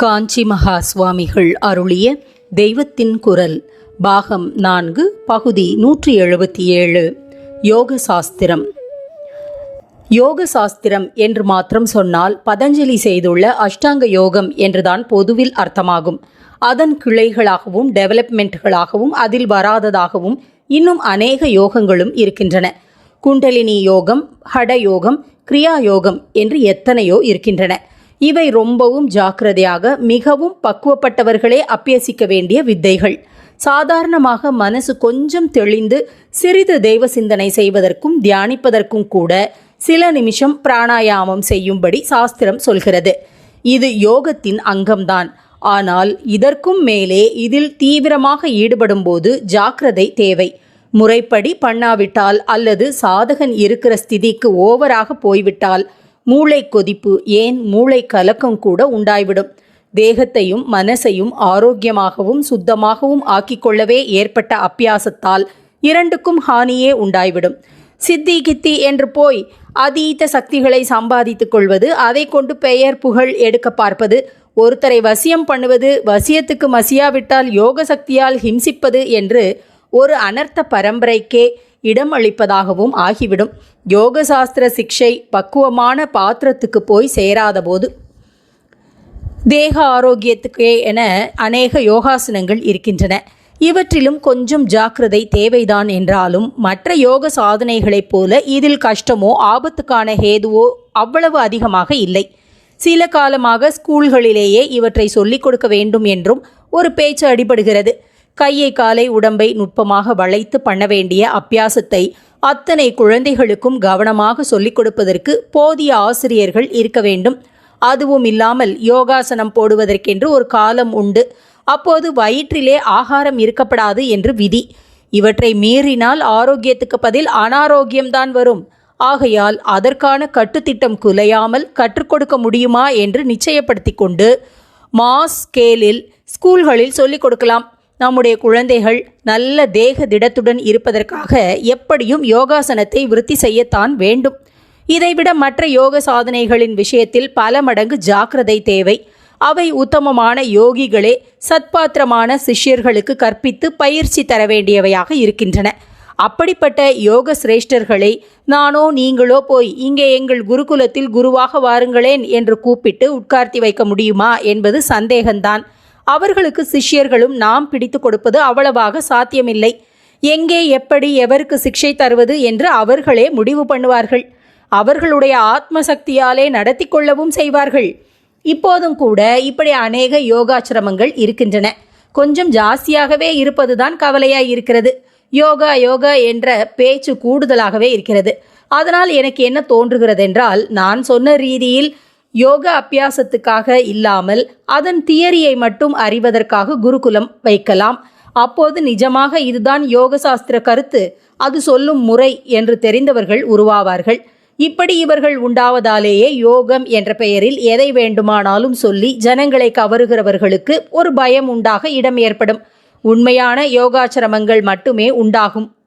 காஞ்சி மகா சுவாமிகள் அருளிய தெய்வத்தின் குரல் பாகம் நான்கு பகுதி நூற்றி எழுபத்தி ஏழு யோக சாஸ்திரம். யோக சாஸ்திரம் என்று மாத்திரம் சொன்னால் பதஞ்சலி செய்துள்ள அஷ்டாங்க யோகம் என்றுதான் பொதுவில் அர்த்தமாகும். அதன் கிளைகளாகவும் டெவலப்மெண்ட்களாகவும் அதில் வராததாகவும் இன்னும் அநேக யோகங்களும் இருக்கின்றன. குண்டலினி யோகம் ஹட யோகம் கிரியா யோகம் என்று எத்தனையோ இருக்கின்றன. இவை ரொம்பவும் ஜாக்கிரதையாக மிகவும் பக்குவப்பட்டவர்களே அபியசிக்க வேண்டிய வித்தைகள். சாதாரணமாக மனசு கொஞ்சம் தெளிந்து சிறிது தெய்வ சிந்தனை செய்வதற்கும் தியானிப்பதற்கும் கூட சில நிமிஷம் பிராணாயாமம் செய்யும்படி சாஸ்திரம் சொல்கிறது. இது யோகத்தின் அங்கம்தான். ஆனால் இதற்கும் மேலே இதில் தீவிரமாக ஈடுபடும்போது ஜாக்கிரதை தேவை. முறைப்படி பண்ணாவிட்டால் அல்லது சாதகன் இருக்கிற ஸ்திதிக்கு ஓவராக போய்விட்டால் மூளை கொதிப்பு ஏன் மூளை கலக்கம் கூட உண்டாய்விடும். தேகத்தையும் மனசையும் ஆரோக்கியமாகவும் சுத்தமாகவும் ஆக்கிக்கொள்ளவே ஏற்பட்ட அப்பியாசத்தால் இரண்டுக்கும் ஹானியே உண்டாய்விடும். சித்தி கித்தி என்று போய் அதீத சக்திகளை சம்பாதித்துக் கொள்வது அதை கொண்டு பெயர் புகழ் எடுக்க பார்ப்பது ஒருத்தரை வசியம் பண்ணுவது வசியத்துக்கு மசியாவிட்டால் யோக சக்தியால் ஹிம்சிப்பது என்று ஒரு அனர்த்த பரம்பரைக்கே இடம் அளிப்பதாகவும் ஆகிவிடும். யோக சாஸ்திர சிக்ஷை பக்குவமான பாத்திரத்துக்கு போய் சேராதபோது தேக ஆரோக்கியத்துக்கே என அநேக யோகாசனங்கள் இருக்கின்றன. இவற்றிலும் கொஞ்சம் ஜாக்கிரதை தேவைதான் என்றாலும் மற்ற யோக சாதனைகளைப் போல இதில் கஷ்டமோ ஆபத்துக்கான ஹேதுவோ அவ்வளவு அதிகமாக இல்லை. சில காலமாக ஸ்கூல்களிலேயே இவற்றை சொல்லிக் கொடுக்க வேண்டும் என்றும் ஒரு பேச்சு அடிபடுகிறது. கையை காலை உடம்பை நுட்பமாக வளைத்து பண்ண வேண்டிய அப்பியாசத்தை அத்தனை குழந்தைகளுக்கும் கவனமாக சொல்லிக் கொடுப்பதற்கு போதிய ஆசிரியர்கள் இருக்க வேண்டும். அதுவும் இல்லாமல் யோகாசனம் போடுவதற்கென்று ஒரு காலம் உண்டு. அப்போது வயிற்றிலே ஆகாரம் இருக்கப்படாது என்று விதி. இவற்றை மீறினால் ஆரோக்கியத்துக்கு பதில் அனாரோக்கியம்தான் வரும். ஆகையால் அதற்கான கட்டுத்திட்டம் குலையாமல் கற்றுக்கொடுக்க முடியுமா என்று நிச்சயப்படுத்தி கொண்டு மாஸ் ஸ்கேலில் ஸ்கூல்களில் சொல்லிக் கொடுக்கலாம். நம்முடைய குழந்தைகள் நல்ல தேக திடத்துடன் இருப்பதற்காக எப்படியும் யோகாசனத்தை விருத்தி செய்யத்தான் வேண்டும். இதைவிட மற்ற யோக சாதனைகளின் விஷயத்தில் பல மடங்கு ஜாக்கிரதை தேவை. அவை உத்தமமான யோகிகளே சத்பாத்திரமான சிஷ்யர்களுக்கு கற்பித்து பயிற்சி தர வேண்டியவையாக இருக்கின்றன. அப்படிப்பட்ட யோக சிரேஷ்டர்களை நானோ நீங்களோ போய் இங்கே எங்கள் குருகுலத்தில் குருவாக வாருங்களேன் என்று கூப்பிட்டு உட்கார்த்தி வைக்க முடியுமா என்பது சந்தேகம்தான். அவர்களுக்கு சிஷ்யர்களும் நாம் பிடித்து கொடுப்பது அவ்வளவாக சாத்தியமில்லை. எங்கே எப்படி எவருக்கு சிக்ஷை தருவது என்று அவர்களே முடிவு பண்ணுவார்கள். அவர்களுடைய ஆத்ம சக்தியாலே நடத்தி கொள்ளவும் செய்வார்கள். இப்போதும் கூட இப்படி அநேக யோகாசிரமங்கள் இருக்கின்றன. கொஞ்சம் ஜாஸ்தியாகவே இருப்பதுதான் கவலையாய் இருக்கிறது யோகா யோகா என்ற பேச்சு கூடுதலாகவே இருக்கிறது. அதனால் எனக்கு என்ன தோன்றுகிறது என்றால் நான் சொன்ன ரீதியில் யோக அபியாசத்துக்காக இல்லாமல் அதன் தியரியை மட்டும் அறிவதற்காக குருகுலம் வைக்கலாம். அப்போது நிஜமாக இதுதான் யோக சாஸ்திர கருத்து. அது சொல்லும் முறை என்று தெரிந்தவர்கள் உருவாவார்கள். இப்படி இவர்கள் உண்டாவதாலேயே யோகம் என்ற பெயரில் எதை வேண்டுமானாலும் சொல்லி ஜனங்களை கவருகிறவர்களுக்கு ஒரு பயம் உண்டாக இடம் ஏற்படும். உண்மையான யோகாச்சிரமங்கள் மட்டுமே உண்டாகும்.